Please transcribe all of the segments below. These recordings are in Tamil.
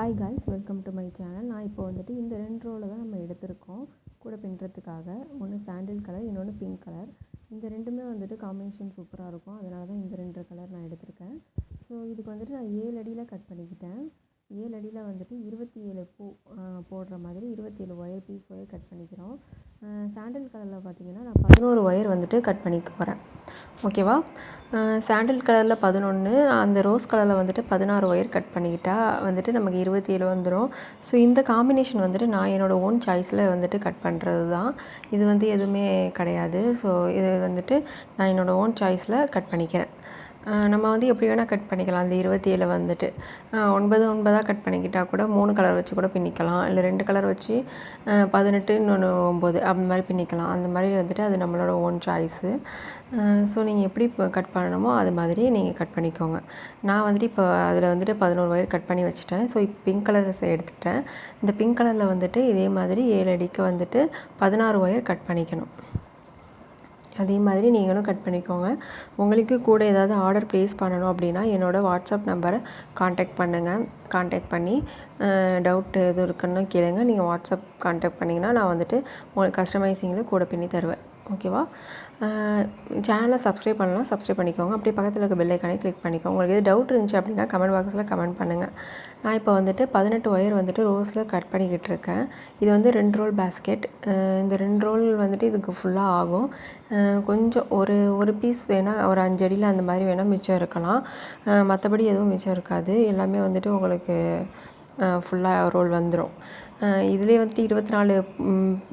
Hi guys welcome to my channel நான் இப்போ வந்துட்டு இந்த ரெண்டு ரோலை தான் நம்ம எடுத்திருக்கோம். கூட பின்னுறதுக்காக ஒன்று சாண்டில் கலர் இன்னொன்று பிங்க் கலர் இந்த ரெண்டுமே வந்துட்டு காம்பினேஷன் சூப்பராக இருக்கும். அதனால தான் இந்த ரெண்டு கலர் நான் எடுத்திருக்கேன். ஸோ இதுக்கு வந்துட்டு நான் ஏழு அடியில் கட் பண்ணிக்கிட்டேன். ஏழு அடியில் வந்துட்டு இருபத்தி ஏழு பூ போடுற மாதிரி இருபத்தி ஏழு ஒயர் பீஸ் ஒயர் கட் பண்ணிக்கிறோம் சாண்டில் கலரில் பார்த்தீங்கன்னா நான் பதினோரு ஒயர் வந்துட்டு கட் பண்ணிக்க போகிறேன் ஓகேவா சாண்டில் கலரில் பதினொன்று அந்த ரோஸ் கலரில் வந்துட்டு பதினாறு ஒயர் கட் பண்ணிக்கிட்டால் வந்துட்டு நமக்கு இருபத்தி ஏழு வந்துடும் ஸோ இந்த காம்பினேஷன் வந்துட்டு நான் என்னோடய ஓன் சாய்ஸில் வந்துட்டு கட் பண்ணுறது தான் இது வந்து எதுவுமே கிடையாது. ஸோ இது வந்துட்டு நான் என்னோடய ஓன் சாய்ஸில் கட் பண்ணிக்கிறேன். நம்ம வந்து எப்படி வேணால் கட் பண்ணிக்கலாம். அந்த இருபத்தி ஏழு வந்துட்டு ஒன்பது ஒன்பதாக கட் பண்ணிக்கிட்டால் கூட மூணு கலர் வச்சு கூட பின்னிக்கலாம். இல்லை ரெண்டு கலர் வச்சு பதினெட்டு இன்னொன்று ஒம்பது அந்த மாதிரி பின்னிக்கலாம். அந்த மாதிரி வந்துட்டு அது நம்மளோட ஓன் சாய்ஸு ஸோ நீங்கள் எப்படி இப்போ கட் பண்ணணுமோ அது மாதிரி நீங்கள் கட் பண்ணிக்கோங்க. நான் வந்துட்டு இப்போ அதில் வந்துட்டு பதினோரு ஒயர் கட் பண்ணி வச்சுட்டேன். ஸோ இப்போ பிங்க் கலர் எடுத்துட்டேன். இந்த பிங்க் கலரில் வந்துட்டு இதே மாதிரி ஏழு அடிக்கு வந்துட்டு பதினாறு ஒயர் கட் பண்ணிக்கணும். அதே மாதிரி நீங்களும் கட் பண்ணிக்கோங்க. உங்களுக்கு கூட ஏதாவது ஆர்டர் ப்ளேஸ் பண்ணணும் அப்படின்னா என்னோடய வாட்ஸ்அப் நம்பரை காண்டாக்ட் பண்ணுங்கள் காண்டாக்ட் பண்ணி டவுட் எதுவும் இருக்குன்னு கேளுங்க. நீங்கள் வாட்ஸ்அப் காண்டாக்ட் பண்ணிங்கன்னா நான் வந்துட்டு உங்களுக்கு கஸ்டமைசிங்கில் கூட பின்னி தருவேன். ஓகேவா? சேனலை சப்ஸ்கிரைப் பண்ணலாம் சப்ஸ்கிரைப் பண்ணிக்கோங்க. அப்படியே பக்கத்தில் இருக்க பெல் ஐக்கானே கிளிக் பண்ணிக்கோங்க. உங்களுக்கு எது டவுட் இருந்துச்சு அப்படின்னா கமெண்ட் பாக்ஸில் கமெண்ட் பண்ணுங்கள் நான் இப்போ வந்துட்டு பதினெட்டு ஒயர் வந்துட்டு ரோஸில் கட் பண்ணிக்கிட்டு இருக்கேன். இது வந்து ரெண்டு ரோல் பேஸ்கெட் இந்த ரெண்டு ரோல் வந்துட்டு இதுக்கு ஃபுல்லாக ஆகும். கொஞ்சம் ஒரு ஒரு பீஸ் வேணால் ஒரு அஞ்சு அடியில் அந்த மாதிரி வேணால் மிச்சம் இருக்கலாம். மற்றபடி எதுவும் மிச்சம் இருக்காது. எல்லாமே வந்துட்டு உங்களுக்கு ஃபுல்லாக ரோல் வந்துடும் இதுலேயே வந்துட்டு இருபத்தி நாலு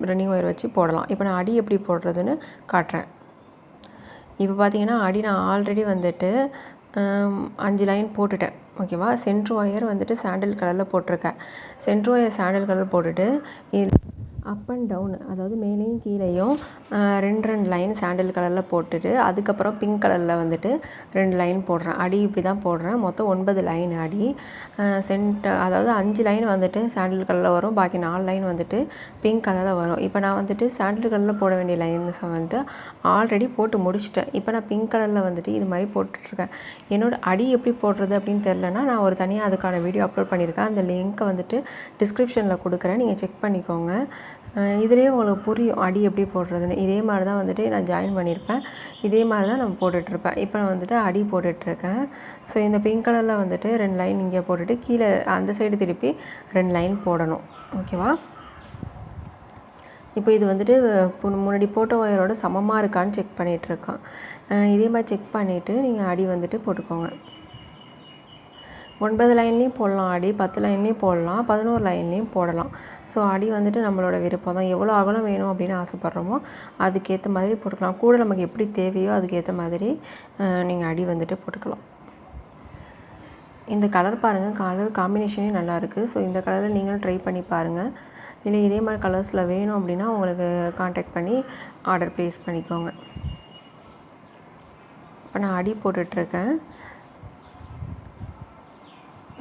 ரன்னிங் ஒயர் வச்சு போடலாம். இப்போ நான் அடி எப்படி போடுறதுன்னு காட்டுறேன். இப்போ பார்த்தீங்கன்னா அடி நான் ஆல்ரெடி வந்துட்டு அஞ்சு லைன் போட்டுட்டேன். ஓகேவா சென்ட்ரு ஒயர் வந்துட்டு சாண்டில் கலரில் போட்டிருக்கேன். சென்ட்ரு ஒயர் சாண்டில் கலர் போட்டுட்டு அப் அண்ட் டவுன் அதாவது மேலேயும் கீழேயும் ரெண்டு ரெண்டு லைன் சாண்டில் கலரில் போட்டுட்டு அதுக்கப்புறம் பிங்க் கலரில் வந்துட்டு ரெண்டு லைன் போடுறேன். அடி இப்படி தான் போடுறேன். மொத்தம் ஒன்பது லைன் அடி. சென்ட் அதாவது அஞ்சு லைன் வந்துட்டு சாண்டில் கலரில் வரும். பாக்கி நாலு லைன் வந்துட்டு பிங்க் கலரில் வரும். இப்போ நான் வந்துட்டு சாண்டில் கலரில் போட வேண்டிய லைன்ஸை வந்துட்டு ஆல்ரெடி போட்டு முடிச்சிட்டேன். இப்போ நான் பிங்க் கலரில் வந்துட்டு இது மாதிரி போட்டுட்ருக்கேன். என்னோடய அடி எப்படி போடுறது அப்படின்னு தெரிலனா நான் ஒரு தனியாக அதுக்கான வீடியோ அப்லோட் பண்ணியிருக்கேன். அந்த லிங்க்கை வந்துட்டு டிஸ்கிரிப்ஷனில் கொடுக்குறேன். நீங்கள் செக் பண்ணிக்கோங்க. இதுலேயே உங்களுக்கு புரியும் அடி எப்படி போடுறதுன்னு இதே மாதிரி தான் வந்துட்டு நான் ஜாயின் பண்ணியிருப்பேன். இதே மாதிரி தான் நான் போட்டுட்ருப்பேன். இப்போ நான் வந்துட்டு அடி போட்டுட்ருக்கேன். ஸோ இந்த பிங்க் கலரில் வந்துட்டு ரெண்டு லைன் இங்கே போட்டுட்டு கீழே அந்த சைடு திருப்பி ரெண்டு லைன் போடணும். ஓகேவா இப்போ இது வந்துட்டு முன்னாடி போட்ட ஒயரோட சமமாக இருக்கான்னு செக் பண்ணிகிட்ருக்கான் இதே மாதிரி செக் பண்ணிவிட்டு நீங்கள் அடி வந்துட்டு போட்டுக்கோங்க. ஒன்பது லைன்லேயும் போடலாம் அடி பத்து லைன்லேயும் போடலாம் பதினோரு லைன்லேயும் போடலாம். ஸோ அடி வந்துட்டு நம்மளோட விருப்பம் தான். எவ்வளோ அகலம் வேணும் அப்படின்னு ஆசைப்பட்றோமோ அதுக்கேற்ற மாதிரி போட்டுக்கலாம். கூட நமக்கு எப்படி தேவையோ அதுக்கேற்ற மாதிரி நீங்கள் அடி வந்துட்டு போட்டுக்கலாம். இந்த கலர் பாருங்கள் கலர் காம்பினேஷனே நல்லாயிருக்கு ஸோ இந்த கலரில் நீங்களும் ட்ரை பண்ணி பாருங்கள் இல்லை இதே மாதிரி கலர்ஸில் வேணும் அப்படின்னா உங்களுக்கு காண்டாக்ட் பண்ணி ஆர்டர் ப்ளேஸ் பண்ணிக்கோங்க. இப்போ நான் அடி போட்டுட்ருக்கேன்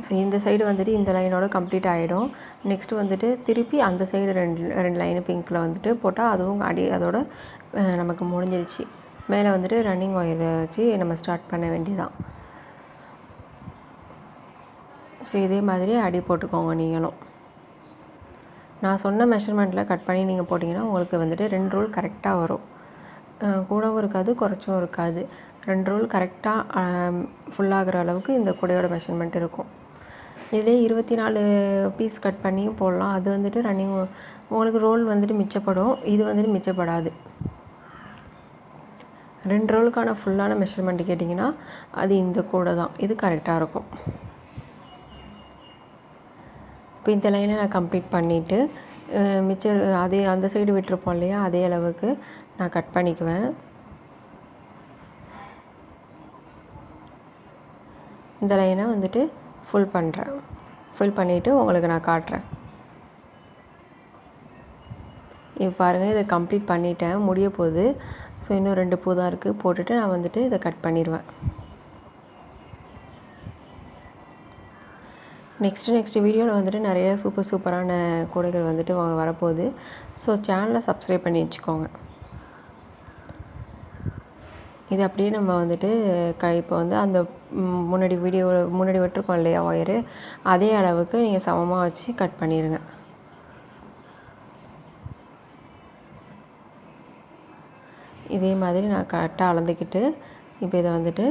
ஸோ இந்த சைடு வந்துட்டு இந்த லைனோட கம்ப்ளீட் ஆகிடும் நெக்ஸ்ட்டு வந்துட்டு திருப்பி அந்த சைடு ரெண்டு ரெண்டு லைனு பிங்க்கில் வந்துட்டு போட்டால் அதுவும் அடி அதோட நமக்கு முடிஞ்சிருச்சு. மேலே வந்துட்டு ரன்னிங் ஒயர் வச்சு நம்ம ஸ்டார்ட் பண்ண வேண்டியதான் ஸோ இதே மாதிரி அடி போட்டுக்கோங்க நீங்களும். நான் சொன்ன மெஷர்மெண்ட்டில் கட் பண்ணி நீங்கள் போட்டிங்கன்னா உங்களுக்கு வந்துட்டு ரெண்டு ரோல் கரெக்டாக வரும். கூடவும் இருக்காது குறைச்சும் இருக்காது. ரெண்டு ரோல் கரெக்டாக ஃபுல்லாகிற அளவுக்கு இந்த கூடையோட மெஷர்மெண்ட் இருக்கும். இதே இருபத்தி நாலு பீஸ் கட் பண்ணியும் போடலாம். அது வந்துட்டு ரன்னிங் உங்களுக்கு ரோல் வந்துட்டு மிச்சப்படும். இது வந்துட்டு மிச்சப்படாது. ரெண்டு ரோலுக்கான ஃபுல்லான மெஷர்மெண்ட் கேட்டிங்கன்னா அது இந்த கூடை தான். இது கரெக்டாக இருக்கும். இப்போ இந்த லைனை நான் கம்ப்ளீட் பண்ணிவிட்டு மிச்சம் அதே அந்த சைடு விட்டுருப்போம் இல்லையா? அதே அளவுக்கு நான் கட் பண்ணிக்குவேன். இந்த லைனை வந்துட்டு ஃபுல் பண்ணுறேன் ஃபில் பண்ணிவிட்டு உங்களுக்கு நான் காட்டுறேன். இப்போ பாருங்கள் இதை கம்ப்ளீட் பண்ணிட்டேன். முடிய போகுது. ஸோ இன்னும் ரெண்டு பூ தான் இருக்குது போட்டுட்டு நான் வந்துட்டு இதை கட் பண்ணிடுவேன் நெக்ஸ்ட்டு நெக்ஸ்ட் வீடியோவில் வந்துட்டு நிறைய சூப்பர் சூப்பரான கூடைகள் வந்துட்டு வரப்போகுது. ஸோ சேனலை சப்ஸ்கிரைப் பண்ணி வச்சுக்கோங்க. இது அப்படியே நம்ம வந்துட்டு க இப்போ வந்து அந்த முன்னாடி வீடியோ முன்னாடி விட்டுருக்கோம் இல்லையா ஒயரு அதே அளவுக்கு நீங்கள் சமமாக வச்சு கட் பண்ணிடுங்க இதே மாதிரி நான் கரெக்டாக அளந்துக்கிட்டு இப்போ இதை வந்துட்டு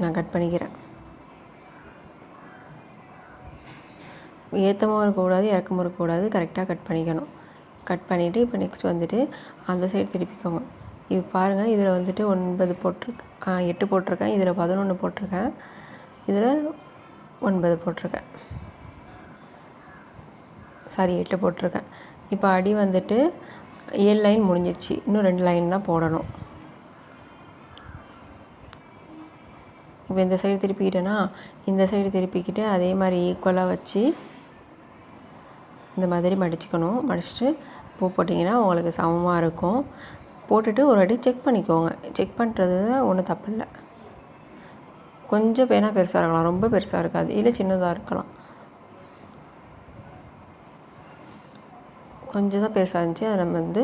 நான் கட் பண்ணிக்கிறேன். ஏற்றமும் இருக்கக்கூடாது இறக்கமும் இருக்கக்கூடாது கரெக்டாக கட் பண்ணிக்கணும். கட் பண்ணிவிட்டு இப்போ நெக்ஸ்ட் வந்துட்டு அந்த சைடு திருப்பிக்கோங்க. இப்போ பாருங்கள் இதில் வந்துட்டு ஒன்பது போட்டிருக்கு. எட்டு போட்டிருக்கேன். இதில் பதினொன்று போட்டிருக்கேன். இதில் ஒன்பது போட்டிருக்கேன். சாரி எட்டு போட்டிருக்கேன். இப்போ அடி வந்துட்டு ஏழு லைன் முடிஞ்சிருச்சு. இன்னும் ரெண்டு லைன் தான் போடணும். இப்போ இந்த சைடு திருப்பிக்கிட்டேன்னா இந்த சைடு திருப்பிக்கிட்டு அதே மாதிரி ஈக்குவலாக வச்சு இந்த மாதிரி மடிச்சுக்கணும். மடிச்சுட்டு பூ போட்டிங்கன்னா உங்களுக்கு சமமாக இருக்கும். போட்டுட்டு ஒரு வாட்டி செக் பண்ணிக்கோங்க. செக் பண்ணுறது ஒன்றும் தப்பு இல்லை. கொஞ்சம் வேணா பெருசாக இருக்கலாம். ரொம்ப பெருசாக இருக்காது. இல்லை சின்னதாக இருக்கலாம். கொஞ்சம் தான் பெருசாக இருந்துச்சு. அதை நம்ம வந்து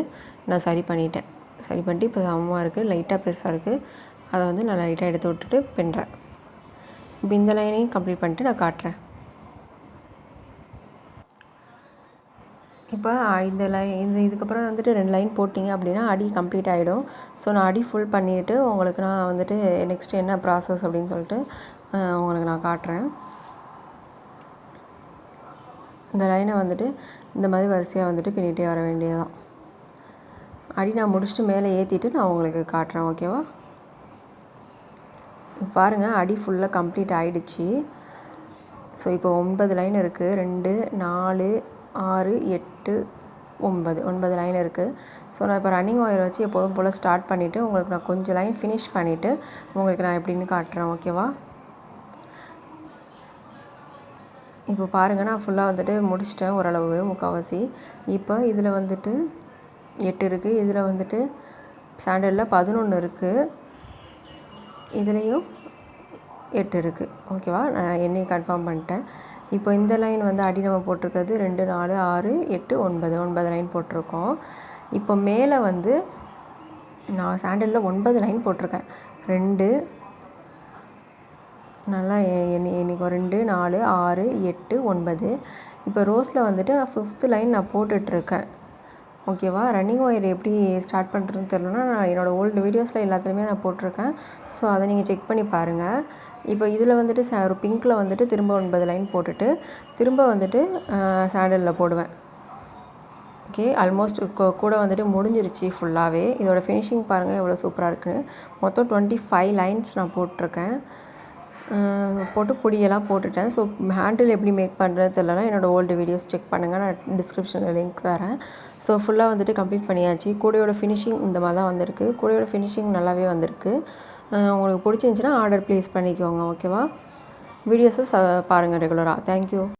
நான் சரி பண்ணிட்டேன். சரி பண்ணிட்டு இப்போ சமமாக இருக்குது லைட்டாக பெருசாக இருக்குது அதை வந்து நான் லைட்டாக எடுத்து விட்டுட்டு பின்னுறேன். இப்போ இந்த லைனையும் கம்ப்ளீட் பண்ணிட்டு நான் காட்டுறேன். இப்போ இந்த லைன் இந்த இதுக்கப்புறம் வந்துட்டு ரெண்டு லைன் போட்டிங்க அப்படின்னா அடி கம்ப்ளீட் ஆகிடும் ஸோ நான் அடி ஃபுல் பண்ணிவிட்டு உங்களுக்கு நான் வந்துட்டு நெக்ஸ்ட் என்ன ப்ராசஸ் அப்படின்னு சொல்லிட்டு உங்களுக்கு நான் காட்டுறேன். இந்த லைனை வந்துட்டு இந்த மாதிரி வரிசையாக வந்துட்டு பின்னிட்டே வர வேண்டியதுதான். அடி நான் முடிச்சுட்டு மேலே ஏற்றிட்டு நான் உங்களுக்கு காட்டுறேன் ஓகேவா பாருங்கள் அடி ஃபுல்லாக கம்ப்ளீட் ஆகிடுச்சி ஸோ இப்போ ஒன்பது லைன் இருக்குது ரெண்டு நாலு ஆறு எட்டு ஒன்பது. ஒன்பது லைன் இருக்குது ஸோ நான் இப்போ ரன்னிங் ஒயர் வச்சு எப்போதும் போல் ஸ்டார்ட் பண்ணிவிட்டு உங்களுக்கு நான் கொஞ்சம் லைன் ஃபினிஷ் பண்ணிவிட்டு உங்களுக்கு நான் எப்படின்னு காட்டுறேன் ஓகேவா இப்போ பாருங்கள் நான் ஃபுல்லாக வந்துட்டு முடிச்சிட்டேன் ஓரளவு முக்கால்வாசி. இப்போ இதில் வந்துட்டு எட்டு இருக்குது இதில் வந்துட்டு சாண்டலில் பதினொன்று இருக்குது இதுலேயும் எட்டு இருக்குது ஓகேவா? நான் என்னை கன்ஃபார்ம் பண்ணிட்டேன். இப்போ இந்த லைன் வந்து அடி நம்ம போட்டிருக்கிறது ரெண்டு நாலு ஆறு எட்டு ஒன்பது. ஒன்பது லைன் போட்டிருக்கோம். இப்போ மேலே வந்து நான் சாண்டலில் ஒன்பது லைன் போட்டிருக்கேன். ரெண்டு நல்லா எ- ரெண்டு நாலு ஆறு எட்டு ஒன்பது. இப்போ ரோஸில் வந்துட்டு ஃபிஃப்த்து லைன் நான் போட்டுட்ருக்கேன் ஓகேவா? ரன்னிங் ஒயர் எப்படி ஸ்டார்ட் பண்ணுறதுன்னு தெரிலனா நான் என்னோடய ஓல்டு வீடியோஸில் எல்லாத்துலேயுமே நான் போட்டிருக்கேன். ஸோ அதை நீங்கள் செக் பண்ணி பாருங்கள் இப்போ இதில் வந்துட்டு ச ஒரு பிங்க்கில் வந்துட்டு திரும்ப ஒன்பது லைன் போட்டுட்டு திரும்ப வந்துட்டு சாண்டலில் போடுவேன். ஓகே ஆல்மோஸ்ட் கூட வந்துட்டு முடிஞ்சிருச்சு ஃபுல்லாகவே இதோட ஃபினிஷிங் பாருங்கள் எவ்வளோ சூப்பராக இருக்குன்னு. மொத்தம் டுவெண்ட்டி ஃபைவ் லைன்ஸ் நான் போட்டிருக்கேன். போட்டு பொடியெல்லாம் போட்டுட்டேன். ஸோ ஹேண்டில் எப்படி மேக் பண்ணுறது தெரியலனா என்னோடய ஓல்டு வீடியோஸ் செக் பண்ணுங்கள் நான் டிஸ்கிரிப்ஷனில் லிங்க் தரேன். ஸோ ஃபுல்லாக வந்துட்டு கம்ப்ளீட் பண்ணியாச்சு. கூடையோட ஃபினிஷிங் இந்த மாதிரி தான் வந்திருக்கு. கூடையோட ஃபினிஷிங் நல்லாவே வந்திருக்கு. உங்களுக்கு பிடிச்சிருந்துச்சின்னா ஆர்டர் ப்ளேஸ் பண்ணிக்கோங்க ஓகேவா வீடியோஸை ச பாருங்கள் ரெகுலராக தேங்க்யூ